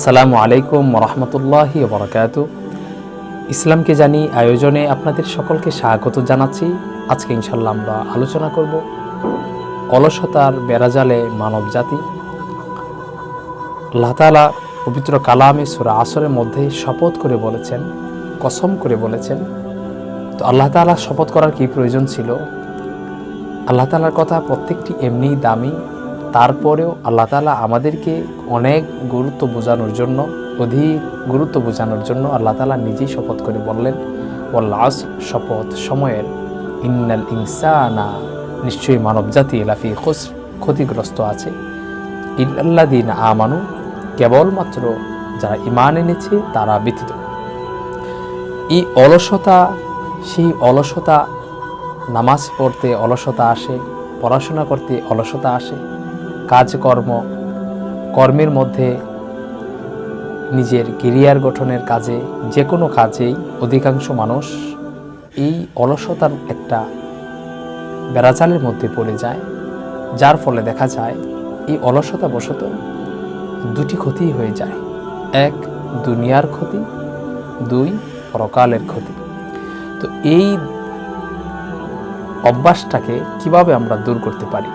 আসসালামু আলাইকুম রহমতুল্লাহি বরকাত ইসলামকে জানি আয়োজনে আপনাদের সকলকে স্বাগত জানাচ্ছি। আজকে ইনশাল্লাহ আমরা আলোচনা করব অলসতার বেড়াজালে মানব জাতি। আল্লাহ তালা পবিত্র কালামে সুরা আসরের মধ্যে শপথ করে বলেছেন, কসম করে বলেছেন। তো আল্লাহ তালা শপথ করার কি প্রয়োজন ছিল? আল্লাহ তালার কথা প্রত্যেকটি এমনিই দামি তারপরেও আল্লাহ তালা আমাদেরকে অনেক গুরুত্ব বোঝানোর জন্য, অধিক গুরুত্ব বোঝানোর জন্য আল্লাহ তালা নিজেই শপথ করে বললেন ও ওল্লাস শপথ সময়ের, ইন্নাল ইনসানা নিশ্চয়ই মানবজাতি লাফি খুস ক্ষতিগ্রস্ত আছে। ইল্লাদিন আমানু, কেবলমাত্র যারা ইমান এনেছে তারা ব্যতীত। এই অলসতা, সেই অলসতা, নামাজ পড়তে অলসতা আসে, পড়াশোনা করতে অলসতা আসে কাজকর্ম, কর্মের মধ্যে নিজের কেরিয়ার গঠনের কাজে, যে কোনো কাজেই অধিকাংশ মানুষ এই অলসতার একটা বেড়াচালের মধ্যে পড়ে যায়। যার ফলে দেখা যায়, এই অলসতা বশত দুটি ক্ষতি হয়ে যায়। এক, দুনিয়ার ক্ষতি, দুই, পরকালের ক্ষতি। তো এই অভ্যাসটাকে কীভাবে আমরা দূর করতে পারি?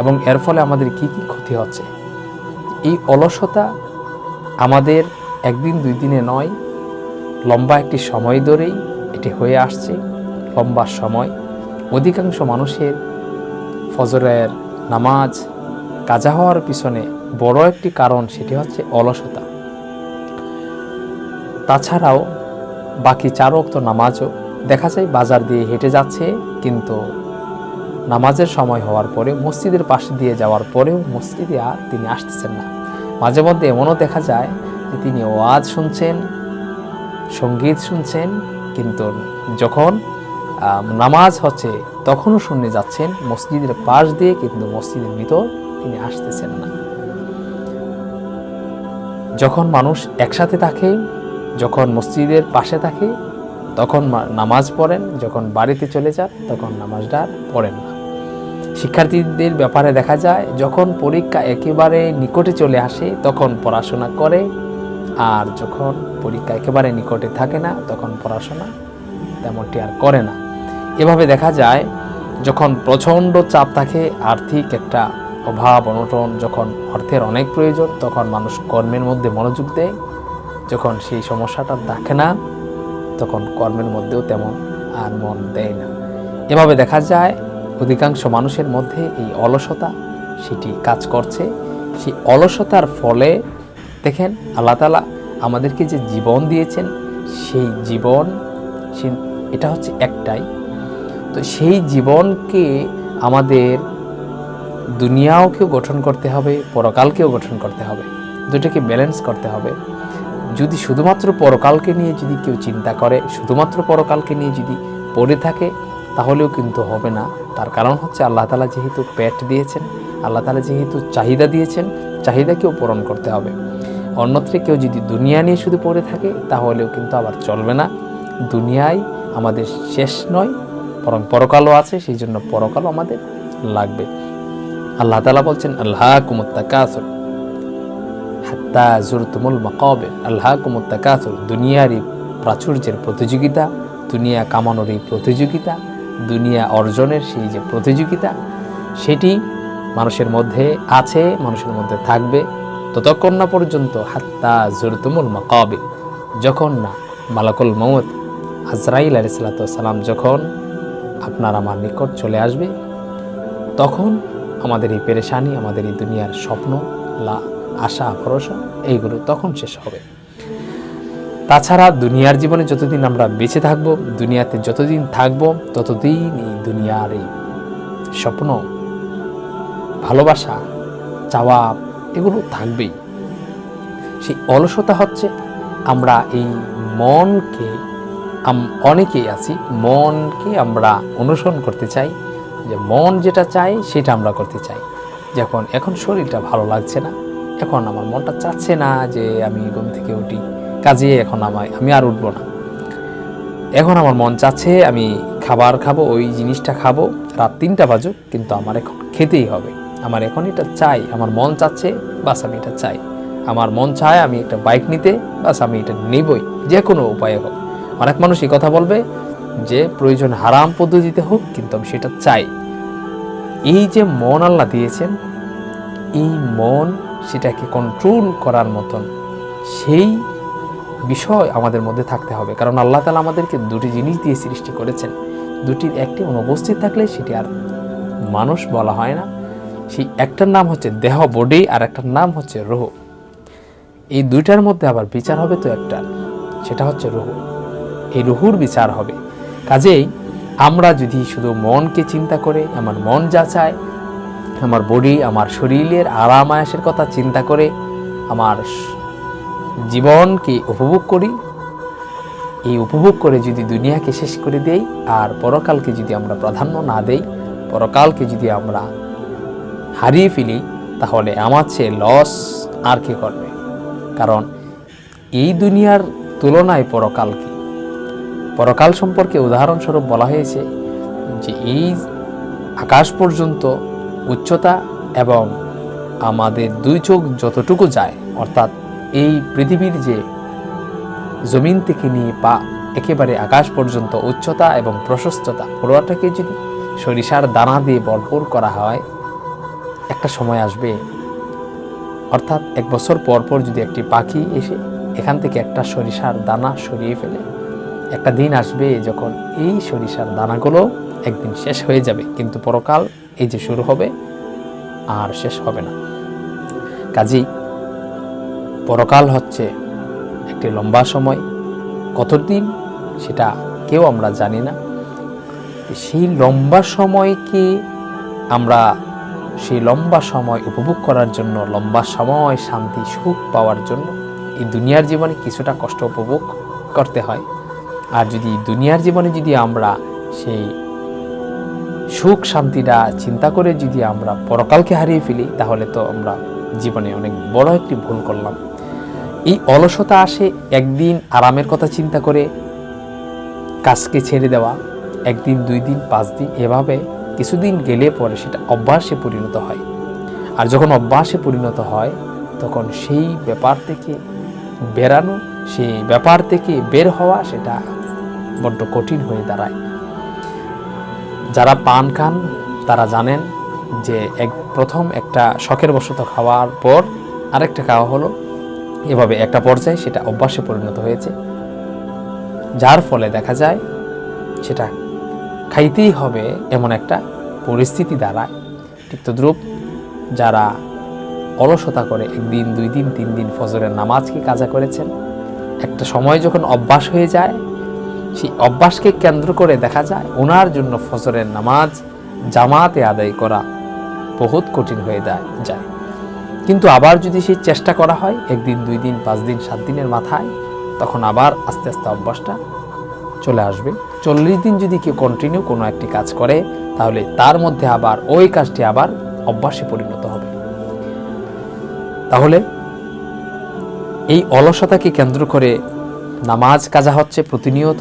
এবং এর ফলে আমাদের কি কি ক্ষতি হচ্ছে? এই অলসতা আমাদের একদিন, দুই দিনে নয়, লম্বা একটি সময় ধরেই এটি হয়ে আসছে, লম্বা সময়। অধিকাংশ মানুষের ফজরের নামাজ, কাজা হওয়ার পিছনে বড় একটি কারণ সেটি হচ্ছে অলসতা। তাছাড়াও বাকি চার অক্ত নামাজও দেখা যায় বাজার দিয়ে হেঁটে যাচ্ছে, কিন্তু নামাজের সময় হওয়ার পরে মসজিদের পাশে দিয়ে যাওয়ার পরেও মসজিদে আর তিনি আসতেছেন না। মাঝে মধ্যে এমনও দেখা যায় যে তিনি ওয়াজ শুনছেন, সংগীত শুনছেন, কিন্তু যখন নামাজ হচ্ছে তখনও শুনে যাচ্ছেন, মসজিদের পাশ দিয়ে কিন্তু মসজিদের ভিতর তিনি আসতেছেন না। যখন মানুষ একসাথে থাকে, যখন মসজিদের পাশে থাকে, তখন নামাজ পড়েন, যখন বাড়িতে চলে যান, তখন নামাজটা পড়েন না। শিক্ষার্থীদের ব্যাপারে দেখা যায়, যখন পরীক্ষা একেবারে নিকটে চলে আসে, তখন পড়াশোনা করে। আর যখন পরীক্ষা একেবারে নিকটে থাকে না, তখন পড়াশোনা তেমনটি আর করে না। এভাবে দেখা যায়, যখন প্রচণ্ড চাপ থাকে, আর্থিক একটা অভাব, অনটন, যখন অর্থের অনেক প্রয়োজন, তখন মানুষ কর্মের মধ্যে মনোযোগ দেয়। যখন সেই সমস্যাটা থাকে না, তখন কর্মের মধ্যেও তেমন আর মন দেয় না। এভাবে দেখা যায় অধিকাংশ মানুষের মধ্যে এই অলসতা, সেটি কাজ করছে। সেই অলসতার ফলে, দেখেন আল্লাহ তালা আমাদেরকে যে জীবন দিয়েছেন, সেই জীবন, সে- এটা হচ্ছে একটাই। তো সেই জীবনকে আমাদের দুনিয়াওকেও গঠন করতে হবে, পরকালকেও গঠন করতে হবে। দুটাকে ব্যালেন্স করতে হবে। যদি শুধুমাত্র পরকালকে নিয়ে যদি কেউ চিন্তা করে, শুধুমাত্র পরকালকে নিয়ে যদি পড়ে থাকে, তাহলেও কিন্তু হবে না। তার কারণ হচ্ছে আল্লাহ তালা যেহেতু পেট দিয়েছেন, আল্লাহ তালা যেহেতু চাহিদা দিয়েছেন, চাহিদাকেও পূরণ করতে হবে। অন্যত্রে কেউ যদি দুনিয়া নিয়ে শুধু পড়ে থাকে, তাহলেও কিন্তু আবার চলবে না। দুনিয়ায় আমাদের শেষ নয়, বরং পরকালও আছে সেই জন্য পরকালও আমাদের লাগবে। আল্লাহ তালা বলছেন আল্লাহ কুমত্তাকাসর হাত্তা জুরতুমুল মাকাবে আল্লাহ কুমত্তা কুমত্তাকাসর দুনিয়ারই প্রাচুর্যের প্রতিযোগিতা, দুনিয়া কামানোর এই প্রতিযোগিতা দুনিয়া অর্জনের সেই যে প্রতিযোগিতা, সেটি মানুষের মধ্যে আছে, মানুষের মধ্যে থাকবে। ততক্ষণ না পর্যন্ত হাত্তা জুরতুমুল মাকাবে যখন না মালাকুল মৌত হাজরাইল আলিসাল্লাম যখন আপনার আমার নিকট চলে আসবে, তখন আমাদের এই পেরেশানি, আমাদের এই দুনিয়ার স্বপ্ন, লা আশা, ভরসা, এইগুলো তখন শেষ হবে। তাছাড়া দুনিয়ার জীবনে যতদিন আমরা বেঁচে থাকব, দুনিয়াতে যতদিন থাকব ততদিন এই দুনিয়ার এই স্বপ্ন, ভালোবাসা, চাওয়া, এগুলো থাকবেই। সেই অলসতা হচ্ছে আমরা এই মনকে অনেকেই আছি, মনকে আমরা অনুসরণ করতে চাই, যে মন যেটা চাই সেটা আমরা করতে চাই। যখন, এখন শরীরটা ভালো লাগছে না, এখন আমার মনটা চাচ্ছে না যে আমি ঘুম থেকে উঠি। কাজে এখন আমায় আমি আর উঠবো না। এখন আমার মন চাচ্ছে আমি খাবার খাব, ওই জিনিসটা খাব। রাত তিনটা বাজুক, কিন্তু আমার এখন খেতেই হবে। আমার এখন এটা চাই, আমার মন চাচ্ছে, বাস আমি এটা চাই। আমার মন চায় আমি একটা বাইক নিতে, বাস আমি এটা নিবই, যে কোনো উপায়ে হোক। অনেক মানুষ এই কথা বলবে যে, প্রয়োজন হারাম পদ্ধতিতে হোক, কিন্তু আমি সেটা চাই। এই যে মন আল্লাহ দিয়েছেন, এই মন সেটাকে কন্ট্রোল করার মতন, সেই বিষয় আমাদের মধ্যে থাকতে হবে। কারণ আল্লাহ তালা আমাদেরকে দুটি জিনিস দিয়ে সৃষ্টি করেছেন। দুটির একটি অনুপস্থিত থাকলে সেটি আর মানুষ বলা হয় না। সেই একটার নাম হচ্ছে দেহ বডি আর একটার নাম হচ্ছে রুহ। এই দুইটার মধ্যে আবার বিচার হবে তো একটা। সেটা হচ্ছে রুহু। এই রুহুর বিচার হবে। কাজেই আমরা যদি শুধু মনকে চিন্তা করে, আমার মন যা চায়, আমার বডি আমার শরীরের আরাম আয়াসের কথা চিন্তা করে, আমার জীবনকে উপভোগ করি। এই উপভোগ করে যদি দুনিয়াকে শেষ করে দেই, আর পরকালকে যদি আমরা প্রাধান্য না দেই, পরকালকে যদি আমরা হারিয়ে ফেলি, তাহলে আমার চেয়ে লস আর কে করবে? কারণ এই দুনিয়ার তুলনায় পরকাল কি পরকাল সম্পর্কে উদাহরণস্বরূপ বলা হয়েছে যে, এই আকাশ পর্যন্ত উচ্চতা এবং আমাদের দুই চোখ যতটুকু যায়, অর্থাৎ এই পৃথিবীর যে জমিন থেকে নিয়ে পা একেবারে আকাশ পর্যন্ত উচ্চতা এবং প্রশস্ততা পুরোটাকে যদি সরিষার দানা দিয়ে ভরপুর করা হয়, একটা সময় আসবে, অর্থাৎ এক বছর পর পর যদি একটি পাখি এসে এখান থেকে একটা সরিষার দানা সরিয়ে ফেলে, একটা দিন আসবে যখন এই সরিষার দানাগুলো একদিন শেষ হয়ে যাবে, কিন্তু পরকাল এই যে শুরু হবে, আর শেষ হবে না। কাজেই পরকাল হচ্ছে একটি লম্বা সময়। কতদিন সেটা কেউ আমরা জানি না। সেই লম্বা সময়কে আমরা সেই লম্বা সময় উপভোগ করার জন্য, লম্বা সময়, শান্তি, সুখ পাওয়ার জন্য এই দুনিয়ার জীবনে কিছুটা কষ্ট উপভোগ করতে হয়। আর যদি দুনিয়ার জীবনে যদি আমরা সেই সুখ, শান্তিটা চিন্তা করে যদি আমরা পরকালকে হারিয়ে ফেলি, তাহলে তো আমরা জীবনে অনেক বড় একটি ভুল করলাম। এই অলসতা আসে একদিন আরামের কথা চিন্তা করে কাজকে ছেড়ে দেওয়া, একদিন, দুই দিন, পাঁচ দিন, এভাবে কিছুদিন গেলে পরে সেটা অভ্যাসে পরিণত হয়। আর যখন অভ্যাসে পরিণত হয়, তখন সেই ব্যাপার থেকে বেরানো, সেই ব্যাপার থেকে বের হওয়া সেটা বড্ড কঠিন হয়ে দাঁড়ায়। যারা পান খান, তারা জানেন যে এক প্রথম একটা শখের বশত খাওয়ার পর আরেকটা খাওয়া হলো। এভাবে একটা পর্যায়ে সেটা অভ্যাসে পরিণত হয়েছে। যার ফলে দেখা যায় সেটা খাইতেই হবে এমন একটা পরিস্থিতি দাঁড়ায়। ঠিক তদ্রূপ যারা অলসতা করে একদিন, দুই দিন, তিন দিন ফজরের নামাজকে কাজা করেছেন, একটা সময় যখন অভ্যাস হয়ে যায়, সেই অভ্যাসকে কেন্দ্র করে দেখা যায় ওনার জন্য ফজরের নামাজ জামাতে আদায় করা বহুত কঠিন হয়ে যায়। কিন্তু আবার যদি সেই চেষ্টা করা হয়, একদিন, দুই দিন, পাঁচ দিন, সাত দিনের মাথায়, তখন আবার আস্তে আস্তে অভ্যাসটা চলে আসবে। চল্লিশ দিন যদি কেউ কন্টিনিউ কোনো একটি কাজ করে, তাহলে তার মধ্যে আবার ওই কাজটি আবার অভ্যাসে পরিণত হবে। তাহলে এই অলসতাকে কেন্দ্র করে নামাজ কাজা হচ্ছে প্রতিনিয়ত।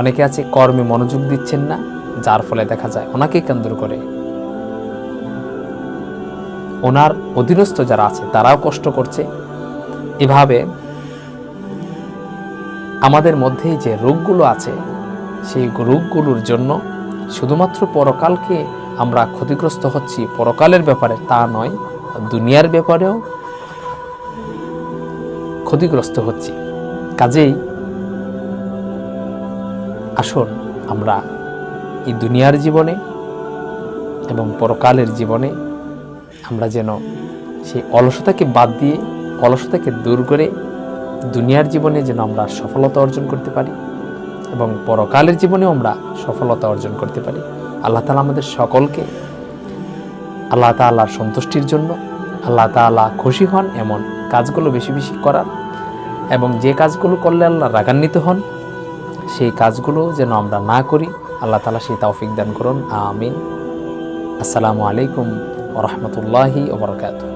অনেকে আছে কর্মে মনোযোগ দিচ্ছেন না, যার ফলে দেখা যায় ওনাকে কেন্দ্র করে ওনার অধীনস্থ যারা আছে, তারাও কষ্ট করছে। এভাবে আমাদের মধ্যে যে রোগগুলো আছে, সেই রোগগুলোর জন্য শুধুমাত্র পরকালকে আমরা ক্ষতিগ্রস্ত হচ্ছি, পরকালের ব্যাপারে তা নয়, দুনিয়ার ব্যাপারেও ক্ষতিগ্রস্ত হচ্ছি। কাজেই আসুন আমরা এই দুনিয়ার জীবনে এবং পরকালের জীবনে আমরা যেন সেই অলসতাকে বাদ দিয়ে, অলসতাকে দূর করে দুনিয়ার জীবনে যেন আমরা সফলতা অর্জন করতে পারি এবং পরকালের জীবনেও আমরা সফলতা অর্জন করতে পারি। আল্লাহ তালা আমাদের সকলকে আল্লাহ তাল্লাহর সন্তুষ্টির জন্য, আল্লাহ তাআলা খুশি হন এমন কাজগুলো বেশি বেশি করার এবং যে কাজগুলো করলে আল্লাহ রাগান্বিত হন, সেই কাজগুলো যেন আমরা না করি। আল্লাহ তালা সেই তৌফিক দান করুন। আমিন। আসসালামু আলাইকুম। ورحمة الله وبركاته.